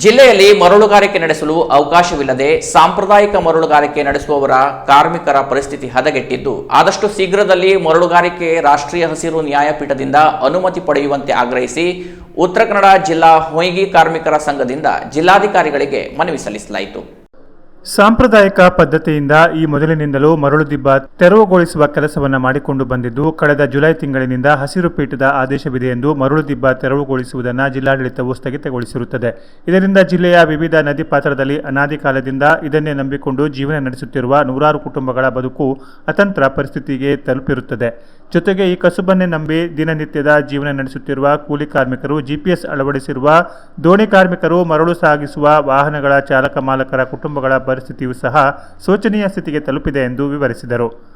ಜಿಲ್ಲೆಯಲ್ಲಿ ಮರಳುಗಾರಿಕೆ ನಡೆಸಲು ಅವಕಾಶವಿಲ್ಲದೆ ಸಾಂಪ್ರದಾಯಿಕ ಮರಳುಗಾರಿಕೆ ನಡೆಸುವವರ ಕಾರ್ಮಿಕರ ಪರಿಸ್ಥಿತಿ ಹದಗೆಟ್ಟಿದ್ದು, ಆದಷ್ಟು ಶೀಘ್ರದಲ್ಲಿ ಮರಳುಗಾರಿಕೆ ರಾಷ್ಟ್ರೀಯ ಹಸಿರು ನ್ಯಾಯಪೀಠದಿಂದ ಅನುಮತಿ ಪಡೆಯುವಂತೆ ಆಗ್ರಹಿಸಿ ಉತ್ತರ ಕನ್ನಡ ಜಿಲ್ಲಾ ಹೊಯ್ಗಿ ಕಾರ್ಮಿಕರ ಸಂಘದಿಂದ ಜಿಲ್ಲಾಧಿಕಾರಿಗಳಿಗೆ ಮನವಿ ಸಲ್ಲಿಸಲಾಯಿತು. ಸಾಂಪ್ರದಾಯಿಕ ಪದ್ಧತಿಯಿಂದ ಈ ಮೊದಲಿನಿಂದಲೂ ಮರಳು ದಿಬ್ಬ ತೆರವುಗೊಳಿಸುವ ಕೆಲಸವನ್ನು ಮಾಡಿಕೊಂಡು ಬಂದಿದ್ದು, ಕಳೆದ ಜುಲೈ ತಿಂಗಳಿನಿಂದ ಹಸಿರು ಪೀಠದ ಆದೇಶವಿದೆ ಎಂದು ಮರಳು ದಿಬ್ಬ ತೆರವುಗೊಳಿಸುವುದನ್ನು ಜಿಲ್ಲಾಡಳಿತವು ಸ್ಥಗಿತಗೊಳಿಸಿರುತ್ತದೆ. ಇದರಿಂದ ಜಿಲ್ಲೆಯ ವಿವಿಧ ನದಿ ಪಾತ್ರದಲ್ಲಿ ಅನಾದಿ ಕಾಲದಿಂದ ಇದನ್ನೇ ನಂಬಿಕೊಂಡು ಜೀವನ ನಡೆಸುತ್ತಿರುವ ನೂರಾರು ಕುಟುಂಬಗಳ ಬದುಕು ಅತಂತ್ರ ಪರಿಸ್ಥಿತಿಗೆ ತಲುಪಿರುತ್ತದೆ. ಜೊತೆಗೆ ಈ ಕಸುಬನ್ನೇ ನಂಬಿ ದಿನನಿತ್ಯದ ಜೀವನ ನಡೆಸುತ್ತಿರುವ ಕೂಲಿ ಕಾರ್ಮಿಕರು, ಜಿಪಿಎಸ್ ಅಳವಡಿಸಿರುವ ದೋಣಿ ಕಾರ್ಮಿಕರು ಮರಳು ಸಾಗಿಸುವ ವಾಹನಗಳ ಚಾಲಕ ಮಾಲಕರ ಕುಟುಂಬಗಳ ಪರಿಸ್ಥಿತಿಯೂ ಸಹ ಶೋಚನೀಯ ಸ್ಥಿತಿಗೆ ತಲುಪಿದೆ ಎಂದು ವಿವರಿಸಿದರು.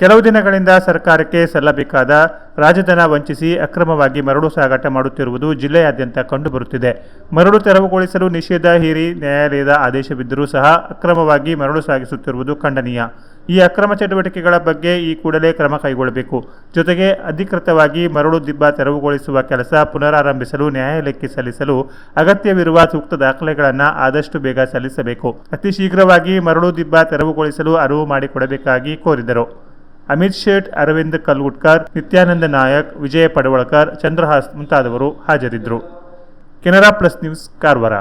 ಕೆಲವು ದಿನಗಳಿಂದ ಸರ್ಕಾರಕ್ಕೆ ಸಲ್ಲಬೇಕಾದ ರಾಜಧನ ವಂಚಿಸಿ ಅಕ್ರಮವಾಗಿ ಮರಳು ಸಾಗಾಟ ಮಾಡುತ್ತಿರುವುದು ಜಿಲ್ಲೆಯಾದ್ಯಂತ ಕಂಡುಬರುತ್ತಿದೆ. ಮರಳು ತೆರವುಗೊಳಿಸಲು ನಿಷೇಧ ಹೇರಿ ನ್ಯಾಯಾಲಯದ ಆದೇಶವಿದ್ದರೂ ಸಹ ಅಕ್ರಮವಾಗಿ ಮರಳು ಸಾಗಿಸುತ್ತಿರುವುದು ಖಂಡನೀಯ. ಈ ಅಕ್ರಮ ಚಟುವಟಿಕೆಗಳ ಬಗ್ಗೆ ಈ ಕೂಡಲೇ ಕ್ರಮ ಕೈಗೊಳ್ಳಬೇಕು. ಜೊತೆಗೆ ಅಧಿಕೃತವಾಗಿ ಮರಳು ದಿಬ್ಬ ತೆರವುಗೊಳಿಸುವ ಕೆಲಸ ಪುನರಾರಂಭಿಸಲು ನ್ಯಾಯಾಲಯಕ್ಕೆ ಸಲ್ಲಿಸಲು ಅಗತ್ಯವಿರುವ ಸೂಕ್ತ ದಾಖಲೆಗಳನ್ನು ಆದಷ್ಟು ಬೇಗ ಸಲ್ಲಿಸಬೇಕು. ಅತಿ ಶೀಘ್ರವಾಗಿ ಮರಳು ದಿಬ್ಬ ತೆರವುಗೊಳಿಸಲು ಅನುವು ಮಾಡಿಕೊಡಬೇಕಾಗಿ ಕೋರಿದರು. ಅಮಿತ್ ಶೇಟ್, ಅರವಿಂದ್ ಕಲ್ಗುಟ್ಕರ್ ನಿತ್ಯಾನಂದ ನಾಯಕ್, ವಿಜಯ ಪಡವಳ್ಕರ್, ಚಂದ್ರಹಾಸ್ ಮುಂತಾದವರು ಹಾಜರಿದ್ದರು. Canara plus news, Karwar.